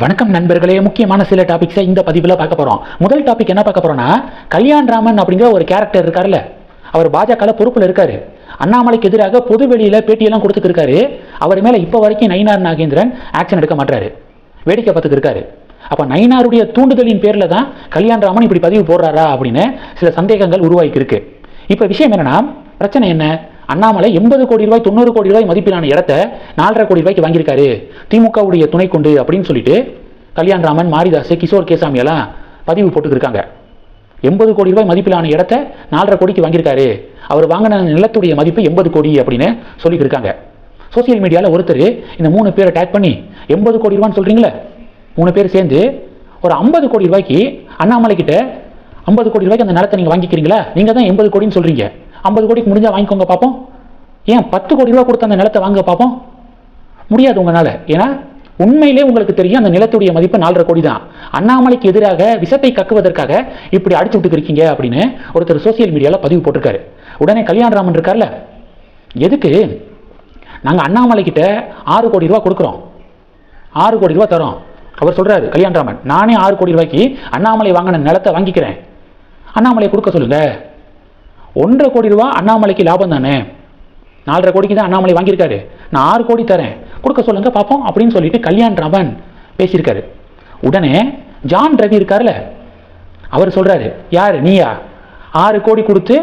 வணக்கம் நண்பர்களே. முக்கியமான சில டாபிக்ஸை இந்த பதிவில் பார்க்க போகிறோம் முதல் டாபிக் என்ன பார்க்க போகிறோம்னா கல்யாண் ராமன் அப்படிங்கிற ஒரு கேரக்டர் இருக்கார்ல அவர் பாஜகவில் பொறுப்பில் இருக்காரு. அண்ணாமலைக்கு எதிராக பொது வெளியில் பேட்டியெல்லாம் கொடுத்துட்டு இருக்காரு. அவர் மேலே இப்போ வரைக்கும் நயினார் நாகேந்திரன் ஆக்ஷன் எடுக்க மாட்டாரு வேடிக்கை பார்த்துட்டு இருக்காரு. அப்போ நயினாருடைய தூண்டுதலின் பேரில் தான் கல்யாண் ராமன் இப்படி பதிவு போடுறாரா அப்படின்னு சில சந்தேகங்கள் உருவாக்கி இருக்கு இப்போ விஷயம் என்னன்னா பிரச்சனை என்ன? அண்ணாமலை எண்பது கோடி ரூபாய் தொண்ணூறு கோடி ரூபாய் மதிப்பிலான இடத்த நாலரை கோடி ரூபாய்க்கு வாங்கியிருக்காரு. திமுகவுடைய துணை கொண்டு அப்படின்னு சொல்லிட்டு கல்யாண்ராமன் மாரிதாஸ் கிஷோர் கேசாமி எல்லாம் பதிவு போட்டுக்கிருக்காங்க. எண்பது கோடி ரூபாய் மதிப்பிலான இடத்த நாலரை கோடிக்கு வாங்கியிருக்காரு. அவர் வாங்கின நிலத்துடைய மதிப்பு எண்பது கோடி அப்படின்னு சொல்லியிருக்காங்க சோசியல் மீடியாவில் ஒருத்தர் இந்த மூணு பேரை டேக் பண்ணி எண்பது கோடி ரூபான்னு சொல்கிறீங்களே மூணு பேர் சேர்ந்து ஒரு ஐம்பது கோடி ரூபாய்க்கு அண்ணாமலை கிட்ட ஐம்பது கோடி ரூபாய்க்கு அந்த நிலத்தை நீங்கள் வாங்கிக்கிறீங்களா? நீங்கள் தான் எண்பது கோடின்னு சொல்கிறீங்க ஐம்பது கோடிக்கு முடிஞ்சால் வாங்கிக்கோங்க பார்ப்போம் ஏன் பத்து கோடி ரூபா கொடுத்த அந்த நிலத்தை வாங்க பார்ப்போம் முடியாது உங்களால். ஏன்னா உண்மையிலே உங்களுக்கு தெரியும் அந்த நிலத்துடைய மதிப்பு நாலரை கோடி தான். அண்ணாமலைக்கு எதிராக விஷத்தை கக்குவதற்காக இப்படி அடிச்சு விட்டுக்கிருக்கீங்க அப்படின்னு ஒருத்தர் சோசியல் மீடியாவில் பதிவு போட்டிருக்காரு. உடனே கல்யாணராமன் இருக்கார்ல? எதுக்கு? நாங்கள் அண்ணாமலைக்கிட்ட ஆறு கோடி ரூபா கொடுக்குறோம். ஆறு கோடி ரூபா தரோம். அவர் சொல்கிறாரு கல்யாணராமன் நானே ஆறு கோடி ரூபாய்க்கு அண்ணாமலை வாங்கின நிலத்தை வாங்கிக்கிறேன். அண்ணாமலை கொடுக்க சொல்லுங்கள் ஒன்றரை கோடி ரூபா அண்ணாமலைக்கு லாபம் தானே? நாலரை கோடிக்கு தான் அண்ணாமலை வாங்கியிருக்காரு. நான் ஆறு கோடி தரேன். கொடுக்க சொல்லுங்க பார்ப்போம் அப்படின்னு சொல்லிட்டு கல்யாண் ராமன் பேசியிருக்காரு. உடனே ஜான் ரவி இருக்கார்ல அவர் சொல்கிறாரு யார் நீயா? ஆறு கோடி கொடுத்து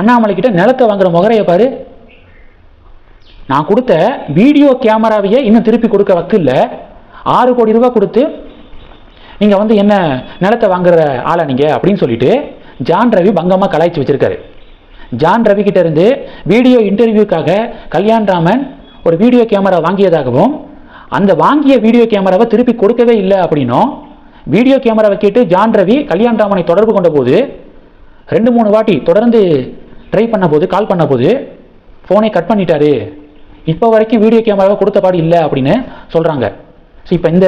அண்ணாமலை கிட்ட நிலத்தை வாங்குற முகரையை பாரு. நான் கொடுத்த வீடியோ கேமராவையே இன்னும் திருப்பி கொடுக்க வக்கில்ல ஆறு கோடி ரூபா கொடுத்து நீங்கள் வந்து என்ன நிலத்தை வாங்குற ஆளா நீங்கள் அப்படின்னு சொல்லிட்டு ஜான் ரவி பங்கமாக கலாய்ச்சி வச்சுருக்காரு. ஜான் ரவி இருந்து வீடியோ இன்டர்வியூக்காக கல்யாண் ராமன் ஒரு வீடியோ கேமரா வாங்கியதாகவும் அந்த வாங்கிய வீடியோ கேமராவை திருப்பி கொடுக்கவே இல்லை அப்படின்னும் வீடியோ கேமராவை கேட்டு ஜான் ரவி கல்யாண் ராமனை தொடர்பு கொண்ட போது ரெண்டு மூணு வாட்டி தொடர்ந்து ட்ரை பண்ண போது கால் பண்ண போது ஃபோனை கட் பண்ணிட்டாரு. இப்போ வரைக்கும் வீடியோ கேமராவை கொடுத்த பாடு இல்லை அப்படின்னு சொல்கிறாங்க ஸோ இப்போ இந்த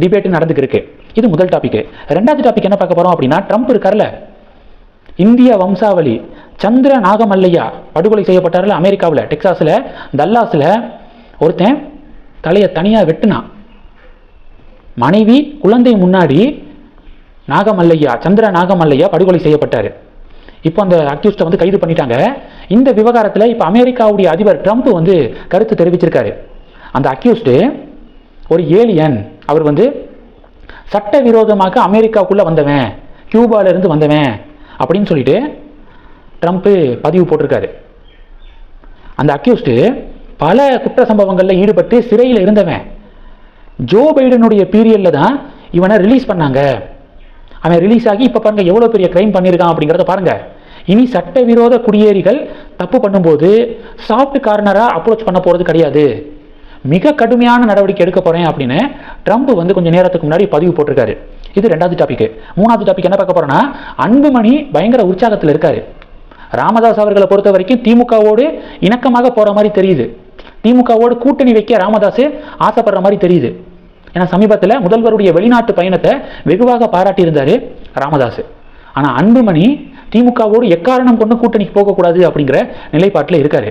டிபேட்டு நடந்துக்கிருக்கு. இது முதல் டாபிக் ரெண்டாவது டாபிக் என்ன பார்க்க போகிறோம் அப்படின்னா ட்ரம்ப் இருக்கார்ல இந்திய வம்சாவளி சந்திர நாகமல்லையா படுகொலை செய்யப்பட்டார்கள் அமெரிக்காவில் டெக்சாஸில் தல்லாஸில் ஒருத்தன் தலையை தனியாக வெட்டுனான். மனைவி குழந்தை முன்னாடி நாகமல்லையா சந்திர நாகமல்லையா படுகொலை செய்யப்பட்டார். இப்போ அந்த அக்யூஸ்டை வந்து கைது பண்ணிட்டாங்க. இந்த விவகாரத்தில் இப்போ அமெரிக்காவுடைய அதிபர் ட்ரம்ப் வந்து கருத்து தெரிவிச்சிருக்காரு. அந்த அக்யூஸ்டு ஒரு ஏலியன். அவர் வந்து சட்டவிரோதமாக அமெரிக்காவுக்குள்ளே வந்தவன். கியூபாவிலேருந்து வந்தவன். அப்படின்னு சொல்லிட்டு ட்ரம்ப்பு பதிவு போட்டிருக்காரு. அந்த அக்யூஸ்டு பல குற்ற சம்பவங்களில் ஈடுபட்டு சிறையில் இருந்தவன். ஜோ பைடனுடைய பீரியடில் தான் இவனை ரிலீஸ் பண்ணாங்க. அவன் ரிலீஸ் ஆகி இப்போ பாருங்க எவ்வளோ பெரிய க்ரைம் பண்ணியிருக்கான் அப்படிங்கிறத பாருங்க. இனி சட்டவிரோத குடியேறிகள் தப்பு பண்ணும்போது சாஃப்ட் கார்னராக அப்ரோச் பண்ண போகிறது கிடையாது. மிக கடுமையான நடவடிக்கை எடுக்க போகிறேன் அப்படின்னு ட்ரம்ப் வந்து கொஞ்சம் நேரத்துக்கு முன்னாடி பதிவு போட்டிருக்காரு. இது ரெண்டாவது டாபிக் மூணாவது டாபிக் என்ன பார்க்க போறோம்னா அன்புமணி பயங்கர உற்சாகத்தில் இருக்காரு. ராமதாஸ் அவர்களை பொறுத்த வரைக்கும் திமுகவோடு இணக்கமாக போற மாதிரி தெரியுது. திமுகவோடு கூட்டணி வைக்க ராமதாஸ் ஆசைப்படுற மாதிரி தெரியுது. ஏன்னா சமீபத்தில் முதல்வருடைய வெளிநாட்டு பயணத்தை வெகுவாக பாராட்டியிருந்தாரு ராமதாஸ் ஆனால் அன்புமணி திமுகவோடு எக்காரணம் கொண்டு கூட்டணிக்கு போகக்கூடாது அப்படிங்கிற நிலைப்பாட்டில் இருக்காரு.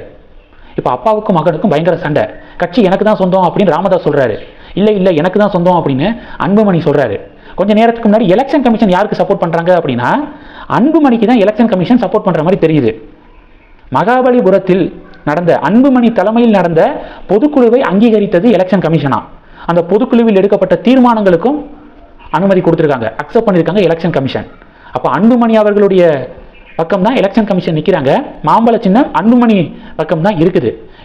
இப்போ அப்பாவுக்கும் மகனுக்கும் பயங்கர சண்டை. கட்சி எனக்கு தான் சொந்தம் அப்படின்னு ராமதாஸ் சொல்றாரு. இல்லை இல்லை எனக்கு தான் சொந்தம் அப்படின்னு அன்புமணி சொல்றாரு. கொஞ்சம் நேரத்துக்கு முன்னாடி எலெக்ஷன் கமிஷன் யாருக்கு சப்போர்ட் பண்ணுறாங்க அப்படின்னா அன்புமணிக்கு தான் எலெக்ஷன் கமிஷன் சப்போர்ட் பண்ணுற மாதிரி தெரியுது. மகாபலிபுரத்தில் நடந்த அன்புமணி தலைமையில் நடந்த பொதுக்குழுவை அங்கீகரித்தது எலெக்ஷன் கமிஷனா அந்த பொதுக்குழுவில் எடுக்கப்பட்ட தீர்மானங்களுக்கும் அனுமதி கொடுத்துருக்காங்க. அக்செப்ட் பண்ணியிருக்காங்க எலெக்ஷன் கமிஷன் அப்போ அன்புமணி அவர்களுடைய பக்கம் தான் எலெக்ஷன் கமிஷன் நிற்கிறாங்க மாம்பழ சின்னம் அன்புமணி பக்கம் தான் இருக்குது.